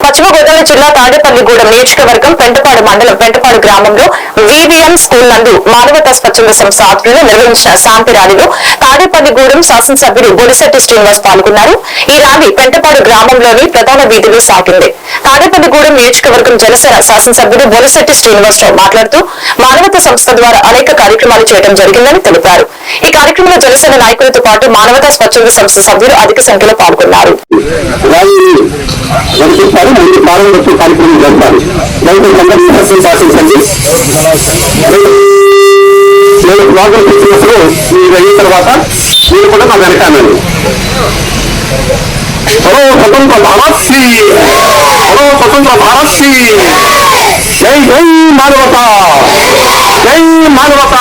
పశ్చిమ గోదావరి జిల్లా తాడేపల్లిగూడెం నియోజకవర్గం పెంటపాడు మండలం పెంటపాడు గ్రామంలో వివిఎం స్కూల్ నందు మానవతా స్వచ్ఛంద సంస్థ ఆధ్వర్యంలో నిర్వహించిన శాంతి ర్యాలీలో తాడేపల్లిగూడెం శాసనసభ్యుడు బొలిశెట్టి శ్రీనివాస్ పాల్గొన్నారు. ఈ ర్యాలీ పెంటపాడు గ్రామంలోని ప్రధాన వీధిలో సాగింది. తాడేపల్లిగూడెం నియోజకవర్గం జనసేన శాసనసభ్యుడు బొలిశెట్టి శ్రీనివాసరావు మాట్లాడుతూ మానవతా సంస్థ ద్వారా అనేక కార్యక్రమాలు చేయడం జరిగిందని తెలిపారు. ఈ కార్యక్రమంలో జనసేన నాయకులతో పాటు మానవతా స్వచ్ఛంద సంస్థ సభ్యులు అధిక సంఖ్యలో పాల్గొన్నారు. కార్యక్రమం నేను ప్రోగ్రాం చేసినప్పుడు మీరు అయిన తర్వాత మీరు కూడా నా వెనకానండి హలో స్వతంత్ర భారత్ శ్రీ. హలో స్వతంత్ర భారత్ శ్రీ. జై జై మానవత జై మానవత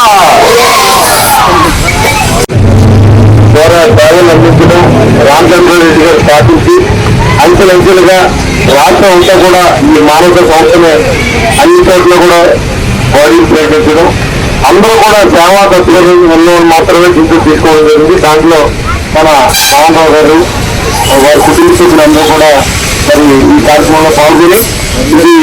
సేవలు అందించడం రామచంద్రారెడ్డి గారు పాటించి అంచెలంచెలుగా రాష్ట్రం అంతా కూడా ఈ మానవత సంస్థనే అన్ని చోట్ల కూడా బాడీ ప్రకటించడం. అందరూ కూడా సేవా తత్వాలు ఉన్నవాళ్ళు మాత్రమే చూసి తీసుకోవడం జరిగింది. దాంట్లో మన రామరావు గారు వారి కుటుంబ సభ్యులందరూ కూడా మరి ఈ కార్యక్రమంలో పాల్గొని ఇది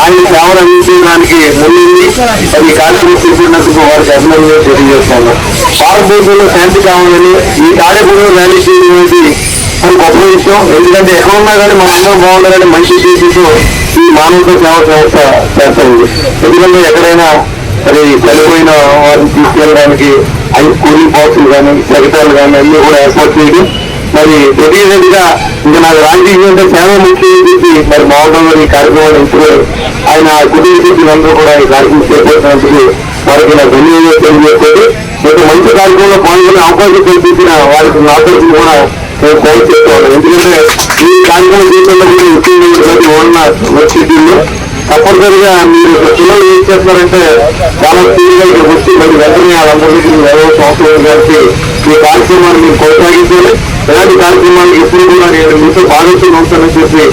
ఆయన సేవలు అందించడానికి ముందుంది మరి ఈ కార్యక్రమం తీసుకున్నందుకు వారికి అభినందనలు తెలియజేస్తాను భారతదేశంలో శాంతి కావాలని ఈ కార్యక్రమం ర్యాలీ చేయడం అనేది అది గొప్ప విషయం. ఎందుకంటే ఎక్కడ ఉన్నా కానీ మన అందరం బాగుండాలని మంచి ఉద్దేశంతో ఈ మానవత సేవ సంస్థ చేస్తుంది ఎందుకంటే ఎక్కడైనా మరి చనిపోయిన వారిని తీసుకెళ్ళడానికి అవి కూలింగ్ బాక్సులు కానీ సెక్రటరీలు కానీ అన్ని కూడా ఏర్పాటు చేయడం. మరి ప్రతినిధిగా ఇంకా నాకు రాజకీయం అంటే సేవ ముఖ్యం చెప్పి మరి మామూలు గారు ఈ కార్యక్రమాన్ని ఆయన కుటుంబ సభ్యులందరూ కూడా ఈ కార్యక్రమం చేపట్టినందుకు వారికి నా ధన్యవాదాలు తెలియజేస్తుంది ఒక మంచి కార్యక్రమంలో పాల్గొనే అవకాశం కల్పించిన వారికి నా కూడా నేను కోరి చెప్తాను. ఎందుకంటే ఈ కార్యక్రమం చేసినప్పుడు ఉద్యోగులు ఉన్న పరిస్థితుల్లో తప్పనిసరిగా మీరు పిల్లలు ఏం చేస్తారంటే చాలా స్పీడ్గా ఇక్కడ వచ్చి మరి వెంటనే వాళ్ళందరికీ ఎవరో సంవత్సరం ఉంది ఈ కార్యక్రమాన్ని మీరు కొనసాగించాలి. ఇలాంటి కార్యక్రమానికి ఎప్పుడు కూడా నేను మీతో భాగస్వామి ఉంటానని చెప్పి